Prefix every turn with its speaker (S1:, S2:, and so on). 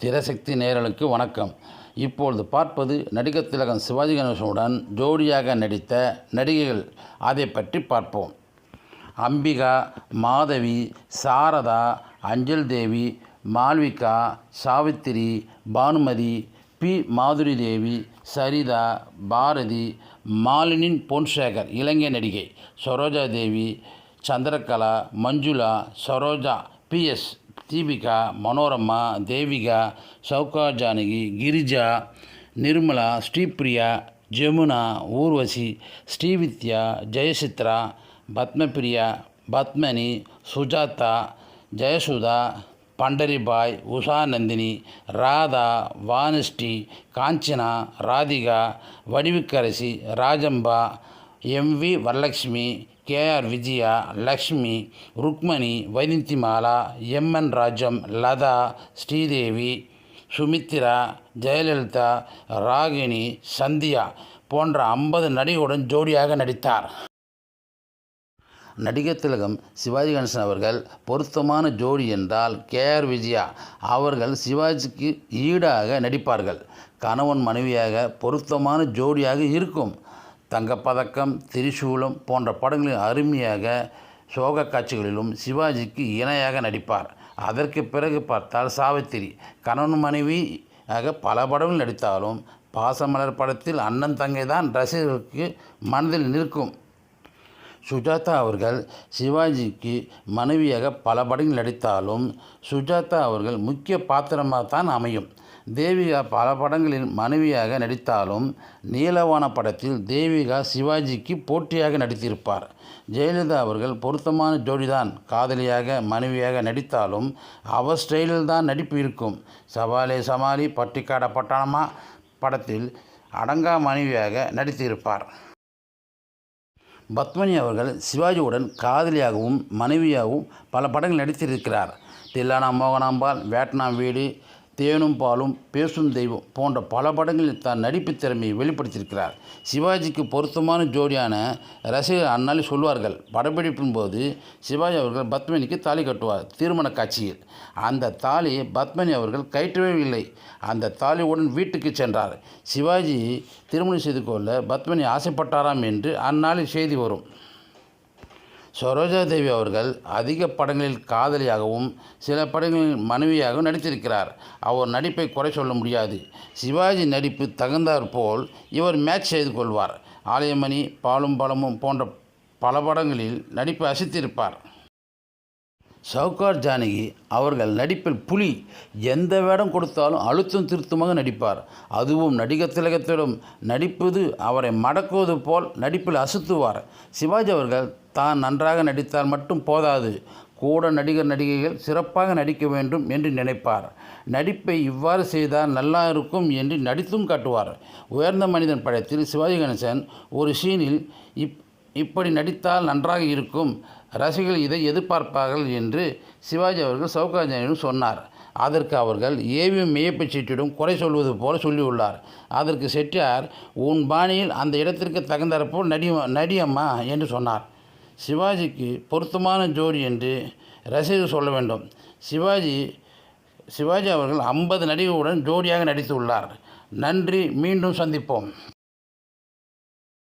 S1: திரசக்தி நேரலுக்கு வணக்கம். இப்பொழுது பார்ப்பது நடிகர் திலகம் சிவாஜி கணேசனுடன் ஜோடியாக நடித்த நடிகைகள். அதை பற்றி பார்ப்போம். அம்பிகா மாதவி சாரதா அஞ்சல் தேவி மால்விகா சாவித்திரி பானுமதி பி. மாதுரி தேவி சரிதா பாரதி மாலினின் பொன்சேகர் இலங்கை நடிகை சரோஜா தேவி சந்திரகலா மஞ்சுளா சரோஜா பிஎஸ் ದೀಪಿಕಾ ಮನೋರಮ್ಮ ದೇವಿಗ, ಸೌಕ ಜಾನಗಿ ಗಿರಿಜಾ, ನಿರ್ಮಲಾ, ಶ್ರೀಪ್ರಿಯ, ಜಮುನಾ, ಊರ್ವಶಿ, ಶ್ರೀವಿದ್ಯಾ, ಜಯಚಿತ್ರ, ಪದ್ಮಪ್ರಿಯ, ಪದ್ಮನಿ, ಸುಜಾತ, ಜಯಸುಧಾ, ಪಂಡರಿಬಾಯ್ ಉಷಾನಂದಿನಿ ರಾಧಾ ವಾನಷ್ಟಿ Kanchana, Radhika Vadivukkarasi ರಾಜಂಬ M V Varalakshmi K R Vijaya Lakshmi Rukmani வைத்தியமாலா M N Rajam Latha Sridevi Sumithra Jayalalithaa Ragini Sandhya போன்ற ஐம்பது நடிகையுடன் ஜோடியாக நடித்தார். நடிகர் திலகம் சிவாஜி கணேசன் அவர்கள் பொருத்தமான ஜோடி என்றால் கேஆர் விஜயா அவர்கள் சிவாஜிக்கு ஈடாக நடிப்பார்கள். கணவன் மனைவியாக பொருத்தமான ஜோடியாக இருக்கும். தங்கப்பதக்கம் திரிசூலம் போன்ற படங்களில் அருமையாக சோக காட்சிகளிலும் சிவாஜிக்கு இணையாக நடிப்பார். அதற்கு பிறகு பார்த்தால் சாவித்திரி. கணவன் மனைவியாக பல படங்கள் நடித்தாலும் பாசமலர் படத்தில் அண்ணன் தங்கை தான் ரசிகர்களுக்கு மனதில் நிற்கும். சுஜாதா அவர்கள் சிவாஜிக்கு மனைவியாக பல படங்கள் நடித்தாலும் சுஜாதா அவர்கள் முக்கிய பாத்திரமாக தான் அமையும். தேவிகா பல படங்களில் மனைவியாக நடித்தாலும் நீலவான படத்தில் தேவிகா சிவாஜிக்கு போட்டியாக நடித்திருப்பார். ஜெயலலிதா அவர்கள் பொருத்தமான ஜோடிதான். காதலியாக மனைவியாக நடித்தாலும் அவர் ஸ்டைலில் தான் நடிப்பு இருக்கும். சவாலே சமாளி பட்டிக்காட பட்டாளமா படத்தில் அடங்கா மனைவியாக நடித்திருப்பார். பத்மினி அவர்கள் சிவாஜியுடன் காதலியாகவும் மனைவியாகவும் பல படங்கள் நடித்திருக்கிறார். தில்லானா மோகனாம்பால் வேட்னாம் வீடு தேனும் பாலும் பேசும் தெய்வம் போன்ற பல படங்களில் தான் நடிப்பு திறமையை வெளிப்படுத்தியிருக்கிறார். சிவாஜிக்கு பொருத்தமான ஜோடியான ரசிகர் அண்ணாலே சொல்வார்கள் படப்பிடிப்பின் போது சிவாஜி அவர்கள் பத்மினிக்கு தாலி கட்டுவார் திருமண காட்சியில். அந்த தாலி பத்மினி அவர்கள் கயிற்றவே இல்லை. அந்த தாலியுடன் வீட்டுக்கு சென்றார். சிவாஜி திருமணம் செய்து கொள்ள பத்மினி ஆசைப்பட்டாராம் என்று அந்நாளில் செய்தி வரும். சரோஜா தேவி அவர்கள் அதிக படங்களில் காதலியாகவும் சில படங்களில் மனைவியாகவும் நடித்திருக்கிறார். அவர் நடிப்பை குறை சொல்ல முடியாது. சிவாஜி நடிப்பு தகுந்தாற் போல் இவர் மேட்ச் செய்து கொள்வார். ஆலயமணி பாலும் பழமும் போன்ற பல படங்களில் நடிப்பு அசித்திருப்பார். சவுகார் ஜானகி அவர்கள் நடிப்பில் புலி எந்த வேடம் கொடுத்தாலும் அழுத்தம் திருத்தமாக நடிப்பார். அதுவும் நடிகர் திலகத்திடம் நடிப்பது அவரை மடக்குவது போல் நடிப்பில் அசுத்துவார். சிவாஜி அவர்கள் தான் நன்றாக நடித்தால் மட்டும் போதாது. கூட நடிகர் நடிகைகள் சிறப்பாக நடிக்க வேண்டும் என்று நினைப்பார். நடிப்பை இவ்வாறு செய்தால் நல்லா இருக்கும் என்று நடித்தும் காட்டுவார். உயர்ந்த மனிதன் படத்தில் சிவாஜி கணேசன் ஒரு சீனில் இப் இப்படி நடித்தால் நன்றாக இருக்கும். ரசிகர்கள் இதை எதிர்பார்ப்பார்கள் என்று சிவாஜி அவர்கள் சவுகாஜனிடம் சொன்னார். அதற்கு அவர்கள் ஏவிஎம் மெய்யப்பை சீட்டிடம் குறை சொல்வது போல சொல்லியுள்ளார். அதற்கு செட்டியார் உன் பாணியில் அந்த இடத்திற்கு தகுந்தாற்போல் நடி நடியம்மா என்று சொன்னார். சிவாஜிக்கு பொருத்தமான ஜோடி என்று ரசிகர்கள் சொல்ல வேண்டும். சிவாஜி சிவாஜி அவர்கள் ஐம்பது நடிகர்களுடன் ஜோடியாக நடித்துள்ளார். நன்றி மீண்டும் சந்திப்போம்.